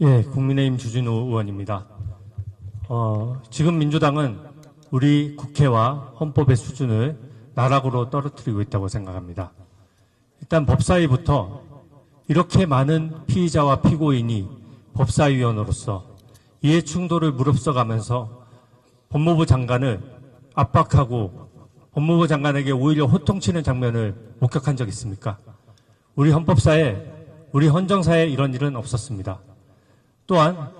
예, 국민의힘 주진우 의원입니다. 어, 지금 민주당은 우리 국회와 헌법의 수준을 나락으로 떨어뜨리고 있다고 생각합니다. 일단 법사위부터 이렇게 많은 피의자와 피고인이 법사위원으로서 이해 충돌을 무릅써가면서 법무부 장관을 압박하고 법무부 장관에게 오히려 호통치는 장면을 목격한 적 있습니까? 우리 헌법사에, 우리 헌정사에 이런 일은 없었습니다. 또한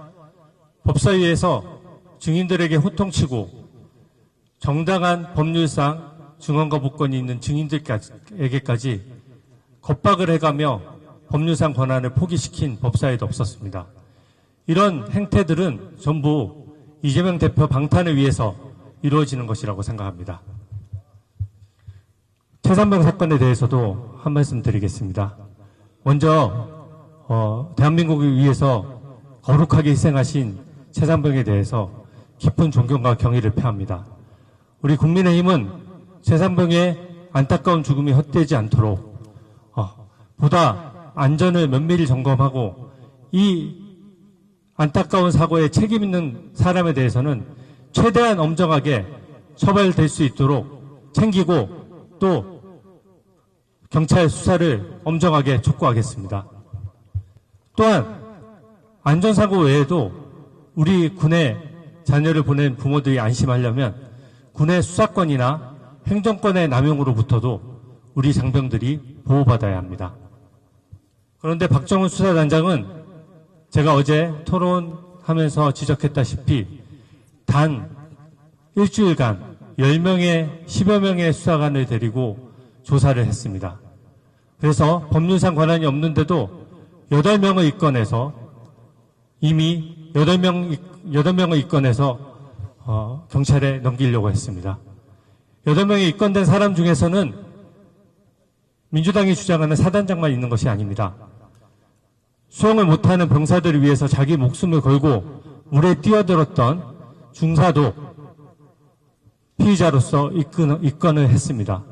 법사위에서 증인들에게 호통치고 정당한 법률상 증언거부권이 있는 증인들에게까지 겁박을 해가며 법률상 권한을 포기시킨 법사위도 없었습니다. 이런 행태들은 전부 이재명 대표 방탄을 위해서 이루어지는 것이라고 생각합니다. 최산병 사건에 대해서도 한 말씀 드리겠습니다. 먼저 어, 대한민국을 위해서 거룩하게 희생하신 최산병에 대해서 깊은 존경과 경의를 표합니다. 우리 국민의힘은 최산병의 안타까운 죽음이 헛되지 않도록 어, 보다 안전을 면밀히 점검하고 이 안타까운 사고에 책임 있는 사람에 대해서는 최대한 엄정하게 처벌될 수 있도록 챙기고 또 경찰 수사를 엄정하게 촉구하겠습니다. 또한 안전사고 외에도 우리 군에 자녀를 보낸 부모들이 안심하려면 군의 수사권이나 행정권의 남용으로부터도 우리 장병들이 보호받아야 합니다. 그런데 박정훈 수사단장은 제가 어제 토론하면서 지적했다시피 단 일주일간 10명의, 10여 명의 수사관을 데리고 조사를 했습니다. 그래서 법률상 권한이 없는데도 8명을 입건해서 이미 8명, 8명을 입건해서 어, 경찰에 넘기려고 했습니다. 8명이 입건된 사람 중에서는 민주당이 주장하는 사단장만 있는 것이 아닙니다. 수용을 못하는 병사들을 위해서 자기 목숨을 걸고 물에 뛰어들었던 중사도 피의자로서 입건, 입건을 했습니다.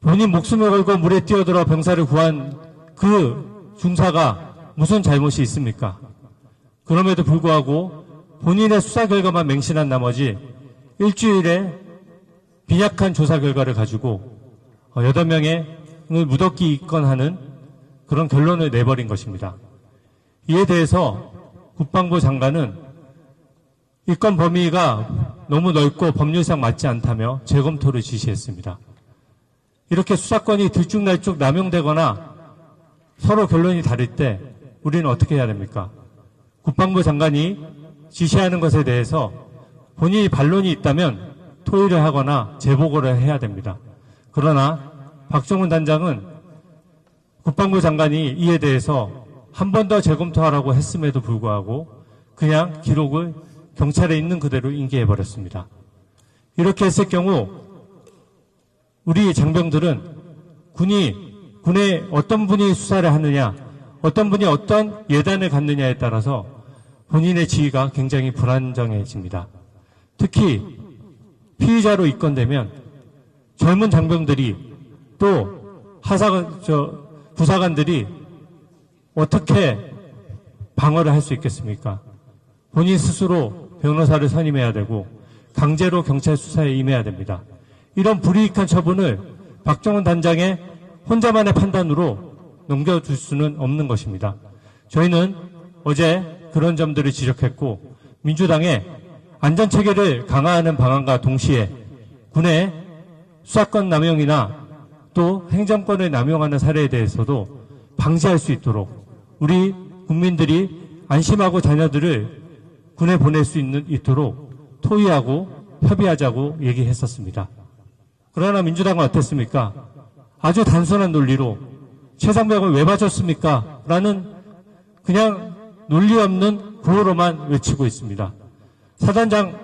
본인 목숨을 걸고 물에 뛰어들어 병사를 구한 그 중사가 무슨 잘못이 있습니까? 그럼에도 불구하고 본인의 수사 결과만 맹신한 나머지 일주일에 빈약한 조사 결과를 가지고 8명의 무덥게 입건하는 그런 결론을 내버린 것입니다. 이에 대해서 국방부 장관은 입건 범위가 너무 넓고 법률상 맞지 않다며 재검토를 지시했습니다. 이렇게 수사권이 들쭉날쭉 남용되거나 서로 결론이 다를 때 우리는 어떻게 해야 됩니까? 국방부 장관이 지시하는 것에 대해서 본인이 반론이 있다면 토의를 하거나 재보고를 해야 됩니다. 그러나 박정훈 단장은 국방부 장관이 이에 대해서 한 번 더 재검토하라고 했음에도 불구하고 그냥 기록을 경찰에 있는 그대로 인계해버렸습니다. 이렇게 했을 경우 우리 장병들은 군이 군에 어떤 분이 수사를 하느냐, 어떤 분이 어떤 예단을 갖느냐에 따라서 본인의 지위가 굉장히 불안정해집니다. 특히 피의자로 입건되면 젊은 장병들이 또 하사관, 저, 부사관들이 어떻게 방어를 할 수 있겠습니까? 본인 스스로 변호사를 선임해야 되고 강제로 경찰 수사에 임해야 됩니다. 이런 불이익한 처분을 박정훈 단장의 혼자만의 판단으로 넘겨줄 수는 없는 것입니다. 저희는 어제 그런 점들을 지적했고 민주당의 안전체계를 강화하는 방안과 동시에 군의 수사권 남용이나 또 행정권을 남용하는 사례에 대해서도 방지할 수 있도록 우리 국민들이 안심하고 자녀들을 군에 보낼 수 있는, 있도록 토의하고 협의하자고 얘기했었습니다. 그러나 민주당은 어땠습니까? 아주 단순한 논리로 최상병을 왜 봐줬습니까? 라는 그냥 논리 없는 구호로만 외치고 있습니다. 사단장,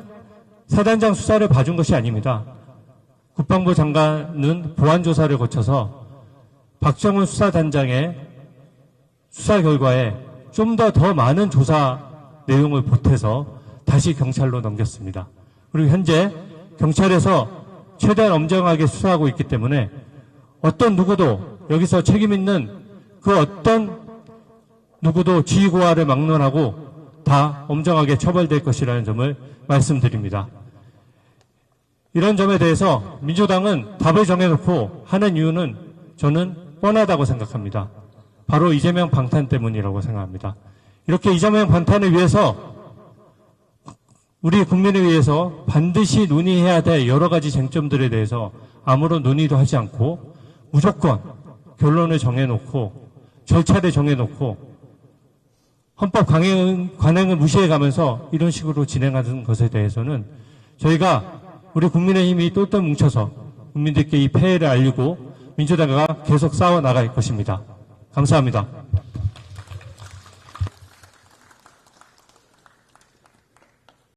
사단장 수사를 봐준 것이 아닙니다. 국방부 장관은 보안조사를 거쳐서 박정훈 수사단장의 수사 결과에 좀 더더 많은 조사 내용을 보태서 다시 경찰로 넘겼습니다. 그리고 현재 경찰에서 최대한 엄정하게 수사하고 있기 때문에 어떤 누구도 여기서 책임 있는 그 어떤 누구도 지휘고하를 막론하고 다 엄정하게 처벌될 것이라는 점을 말씀드립니다. 이런 점에 대해서 민주당은 답을 정해놓고 하는 이유는 저는 뻔하다고 생각합니다. 바로 이재명 방탄 때문이라고 생각합니다. 이렇게 이재명 방탄을 위해서 우리 국민을 위해서 반드시 논의해야 될 여러 가지 쟁점들에 대해서 아무런 논의도 하지 않고 무조건 결론을 정해놓고 절차를 정해놓고 헌법 강행, 관행을 무시해가면서 이런 식으로 진행하는 것에 대해서는 저희가 우리 국민의힘이 똘똘 뭉쳐서 국민들께 이 폐해를 알리고 민주당과 계속 싸워 나갈 것입니다. 감사합니다.